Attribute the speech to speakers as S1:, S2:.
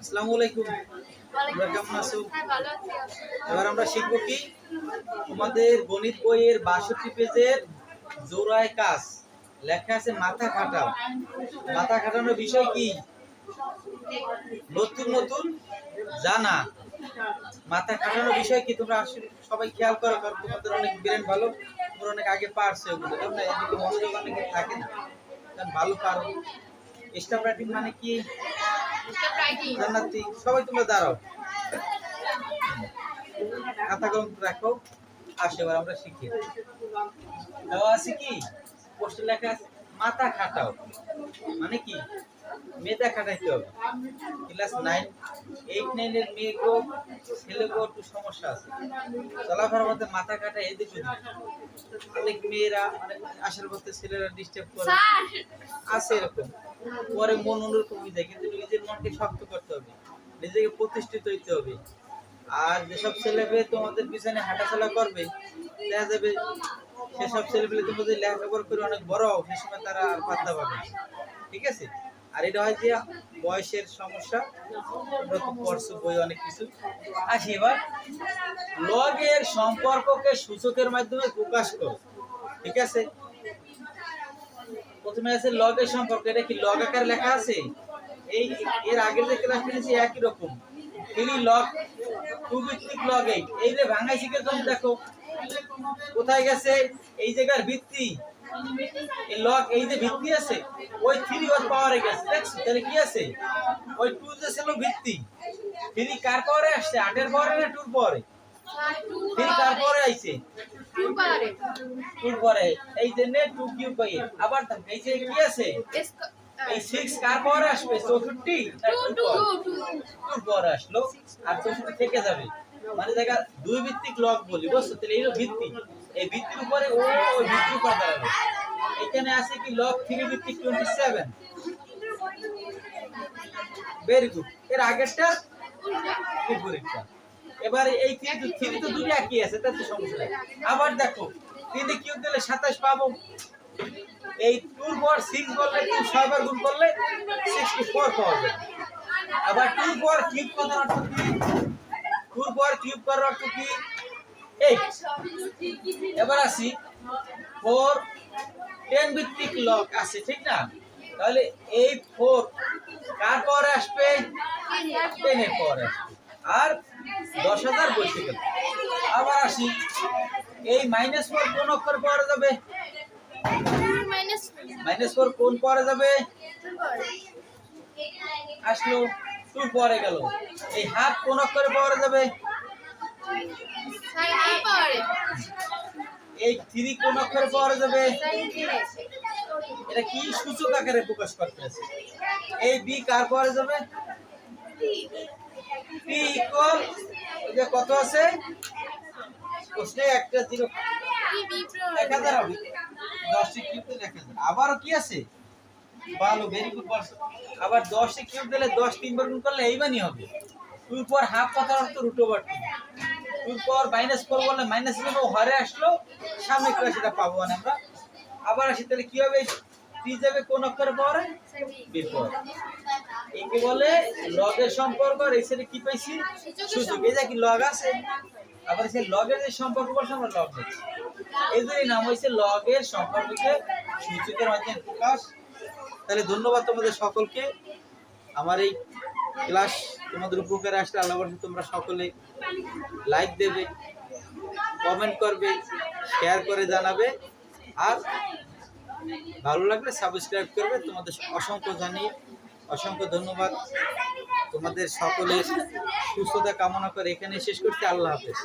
S1: আসসালামু আলাইকুম। তোমরা কেমন আছো? এবার আমরা শিখব কি? তোমাদের গণিত বইয়ের বাষট্টি পেজের জোড়ায় কাজ। লেখা আছে মাথা খাটাও। মাথা খাটানোর বিষয় কি? নতুন নতুন জানা। মাথা খাটানোর বিষয় কি? তোমরা সবাই খেয়াল করো, কারণ তোমাদের অনেক ব্রেন ভালো। তোমরা অনেক আগে পারছ ওগুলো তোমরা এদিকে মনোযোগ অনেকে থাকে না। ভালো পারো। স্টাফ রাইটিং মানে কি? জান্নাতি সবাই তোমরা দাঁড়াও। খাতা কলম রাখো আসে এবার আমরা শিখি। দেওয়া আছে কি? পোস্টে লেখা আছে মাথা খাটাও। মানে কি? মেধা খাটাইতে হবে। ক্লাস নাইন এইট নাইনের মেয়েকেও ছেলেকেও একটু সমস্যা আছে। চলাফেরার মধ্যে মাথা কাটা এদিক ওদিক অনেক মেয়েরা অনেক আসার পথে ছেলেরা ডিস্টার্ব করে। আছে এরকম। পরে মন অন্যরকম হয়ে যায় কিন্তু নিজের মনকে শক্ত করতে হবে, নিজেকে প্রতিষ্ঠিত হইতে হবে। আর যেসব ছেলে মেয়ে তোমাদের পিছনে হাঁটাচলা করবে, দেখা যাবে সেসব ছেলে পেলে তুমি লেখাপড়া করে অনেক বড়, সে সময় তারা আর পাত্তা পাবে। ঠিক আছে? আর এটা হয় যে বয়সের সমস্যা তোমরা তো পড়ছো বই অনেক কিছু। আসি এবার। লগের সম্পর্ককে সূচকের মাধ্যমে প্রকাশ করো। ঠিক আছে? প্রথমে আছে লগের সম্পর্ক, এটা কি লগ আকারে লেখা আছে? এই, এর আগের যে ক্লাস নিয়েছি একই রকম। থ্রি লগ টু ভিত্তিক লগ এইট এই যে ভাঙাই শিখে তুমি দেখো। কোথায় গেছে? এই জায়গার ভিত্তি। এই লগ এই যে ভিত্তি আছে, ওই থ্রি ওর পাওয়ারে গেছে। দেখছ? তাহলে কি আছে? ওই টু যে ছিল ভিত্তি। থ্রি কার পাওয়ারে আসছে? আটের পাওয়ারে না টুর পাওয়ারে থ্রি কার পাওয়ারে আইছে? পরে এই যে টু কিউ পাই আবার এই যে কি আছে? এই সিক্স কার পরে আসবে চৌষট্টি? টুর পরে আসলো আর চৌষট্টি থেকে যাবে। মানে দেখা দুই ভিত্তিক লক বলি বুঝছ? তাহলে এই ভিত্তি। এই ভিত্তির উপরে ও ওই ভিত্তির উপর দাঁড়াবে এখানে আছে কি লক থ্রি ভিত্তিক টোয়েন্টি সেভেন ভেরি গুড এর আগেরটা? বিপরীতটা এবারে এই থ্রি তো থ্রি তো দুটো একই আছে, তাতে সমস্যা নেই। আবার দেখো, তিনটে কিউ দিলে সাতাশ পাবো। এই টুর পর সিক্স বললে টু ছয়বার গুণ করলে সিক্সটি ফোর পাওয়া যাবে আবার টুর পর কিউব করার অর্থ কি? টুর পর কিউব করার অর্থ কি? এই, এবার আসি। ফোর টেন ভিত্তিক লক আছে, ঠিক না? তাহলে এই ফোর কার পরে আসবে? টেনের পরে আসবে। আর দশ হাজার বসে গেল। আবার আসি। এই মাইনাস ফোর কোন অক্ষর পাওয়া যাবে? মাইনাস ফোর কোন পরে যাবে? আসলো টু পরে গেল। এই হাফ কোন অক্ষরে পাওয়া যাবে? এই থ্রি কোন অক্ষরে পাওয়া যাবে? এটা কি সূচক আকারে প্রকাশ করতে আছে? এই বি কার পরে যাবে? ইকুয়াল যে কত আছে? প্রশ্নে একটা জিরো। এক হাজার হবে। দশটি কিউব দিলে এক হাজার। আবারও কি আছে? ভালো ভেরি গুড পারছ আবার দশটি কিউব দিলে দশ তিনবার গুণ করলে এইবারই হবে। টুর পর হাফ কথার অর্থ রুট ওভার টু টুর পর মাইনাস ফোর বললে মাইনাস নেব হরে আসলো। সামনে করে সেটা পাবো মানে আমরা। আবার আসি তাহলে কি হবে? টি যাবে কোন অক্ষরে পরে? বিপদ একে বলে লগের সম্পর্ক, আর এসে কি পাইছি? সূচক এই যে কি লগ আছে, আবার সেই লগের যে সম্পর্ক বলছে, আমরা লগ দেখছি এই জন্যই নাম হয়েছে লগের সম্পর্ককে সূচকের মাধ্যমে প্রকাশ। তাহলে ধন্যবাদ তোমাদের সকলকে। আমার এই ক্লাস তোমাদের উপকারে আসলে আল্লাহ বলছে তোমরা সকলে লাইক দেবে কমেন্ট করবে শেয়ার করে জানাবে। আর ভালো লাগলে সাবস্ক্রাইব করবে। তোমাদের অসংখ্য জানিয়ে অসংখ্য ধন্যবাদ। তোমাদের সকলের সুস্থতা কামনা করে এখানে শেষ করছি। আল্লাহ হাফেজ।